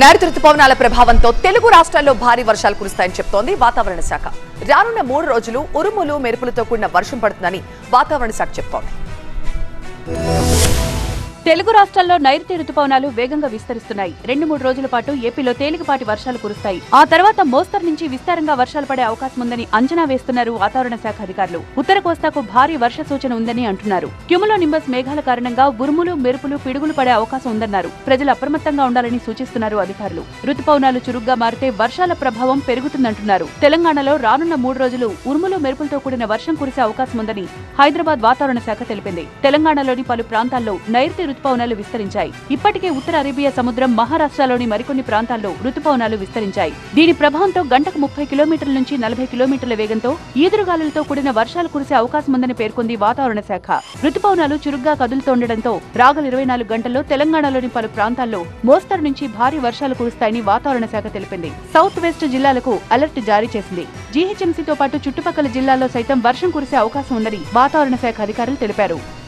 నైరుతి రుతుపవనాల ప్రభావంతో తెలుగు రాష్ట్రాల్లో భారీ వర్షాలు కురుస్తాయని చెప్తోంది వాతావరణ శాఖ. రానున్న మూడు రోజులు ఉరుములు మెరుపులతో కూడిన వర్షం పడుతుందని వాతావరణ శాఖ చెప్తోంది. తెలుగు రాష్ట్రాల్లో నైరుతి రుతుపవనాలు వేగంగా విస్తరిస్తున్నాయి. రెండు మూడు రోజుల పాటు ఏపీలో తేలికపాటి వర్షాలు కురుస్తాయి. ఆ తర్వాత మోస్తరు నుంచి విస్తారంగా వర్షాలు పడే అవకాశం ఉందని అంచనా వేస్తున్నారు వాతావరణ శాఖ అధికారులు. ఉత్తర కోస్తాకు భారీ వర్ష సూచన ఉందని అంటున్నారు. క్యుములో నింబస్ మేఘాల కారణంగా ఉరుములు మెరుపులు పిడుగులు పడే అవకాశం ఉందన్నారు. ప్రజలు అప్రమత్తంగా ఉండాలని సూచిస్తున్నారు అధికారులు. రుతుపవనాలు చురుగ్గా మారితే వర్షాల ప్రభావం పెరుగుతుందంటున్నారు. తెలంగాణలో రానున్న మూడు రోజులు ఉరుములు మెరుపులతో కూడిన వర్షం కురిసే అవకాశం ఉందని హైదరాబాద్ వాతావరణ శాఖ తెలిపింది. తెలంగాణలోని పలు ప్రాంతాల్లో నైరుతి రుతుపవనాలు విస్తరించాయి. ఇప్పటికే ఉత్తర అరేబియా సముద్రం మహారాష్ట్రలోని మరికొన్ని ప్రాంతాల్లో రుతుపవనాలు విస్తరించాయి. దీని ప్రభావంతో గంటకు ముప్పై కిలోమీటర్ల నుంచి నలభై కిలోమీటర్ల వేగంతో ఈదురుగాలులతో కూడిన వర్షాలు కురిసే అవకాశం ఉందని పేర్కొంది వాతావరణ శాఖ. రుతుపవనాలు చురుగ్గా కదులుతుండటంతో రాగల ఇరవై నాలుగు గంటల్లో తెలంగాణలోని పలు ప్రాంతాల్లో మోస్తరు నుంచి భారీ వర్షాలు కురుస్తాయని వాతావరణ శాఖ తెలిపింది. సౌత్ వెస్ట్ జిల్లాలకు అలర్ట్ జారీ చేసింది. జీహెచ్ఎంసీతో పాటు చుట్టుపక్కల జిల్లాల్లో సైతం వర్షం కురిసే అవకాశం ఉందని వాతావరణ శాఖ అధికారులు తెలిపారు.